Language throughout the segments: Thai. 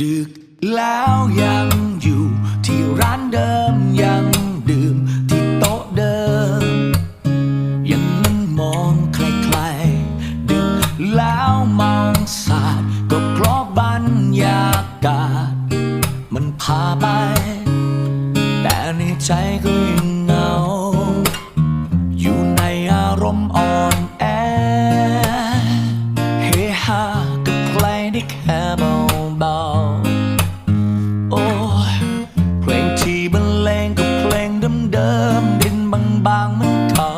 ดึกแล้วยังอยู่ที่ร้านเดิมยังดื่มที่โต๊ะเดิม ยังนั่งมองใครๆดึกแล้วมองสาดก็เพราะบรรยากาศ มันพาไป แต่ในใจก็ยังเหงา อยู่ในอารมณ์อ่อนแอ เฮฮากับใครได้แค่เบาๆ ดิมดินบางๆเหมันเก่า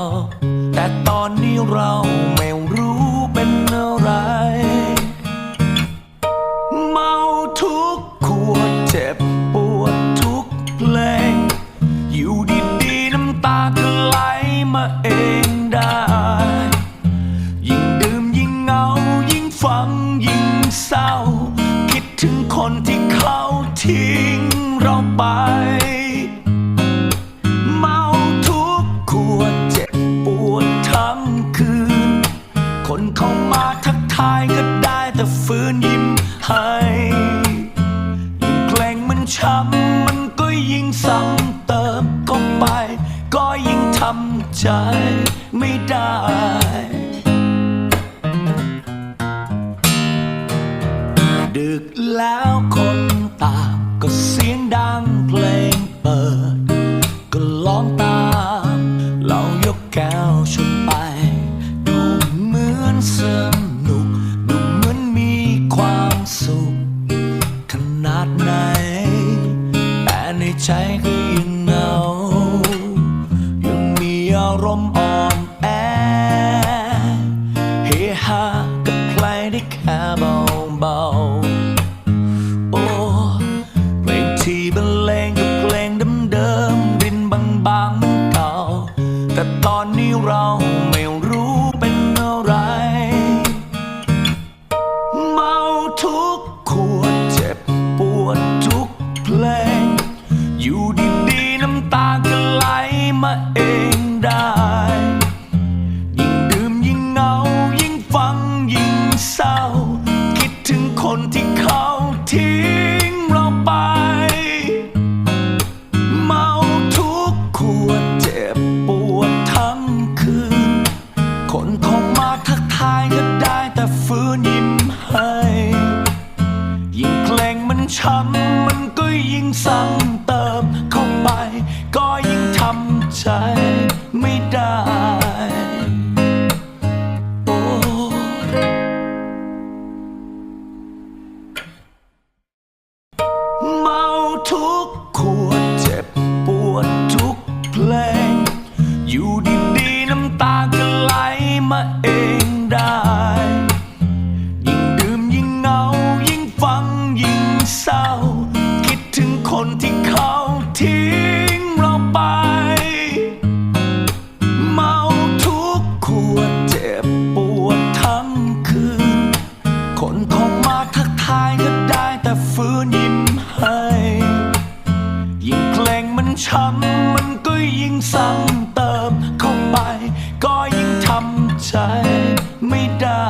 แต่ตอนนี้เราไม่รู้เป็นอะไร เมาทุกขวดเจ็บปวดทุกเพลง อยู่ดีๆน้ำตาก็ไหลมาเองได้ ยิ่งดื่มยิ่งเหงา ยิ่งฟังยิ่งเศร้า คิดถึงคนที่เขาทิ้งเราไป ทักทายก็ได้แต่ฝืนยิ้มให้ยิ่งเพลงมันช้ำมันก็ยิ่งซ้ำเติมเข้าไป ก็ยิ่งทำใจไม่ได้ดึกแล้วคนตามก็เสียงดังเพลงเปิด ก็ร้องตามเรายกแก้วชนไป ดูเหมือนเสนุ ในใจก็ยังเหงายัง ช้ำมันก็ยิ่งซ้ำเติมเข้าไปก็ยิ่งทำใจไม่ได้โอ้เมาทุกขวดเจ็บปวดทุกเพลง อยู่ดีๆน้ำตา ทำมันก็ยิ่งสั่งเติมเข้าไป ก็ยิ่งทำใจไม่ได้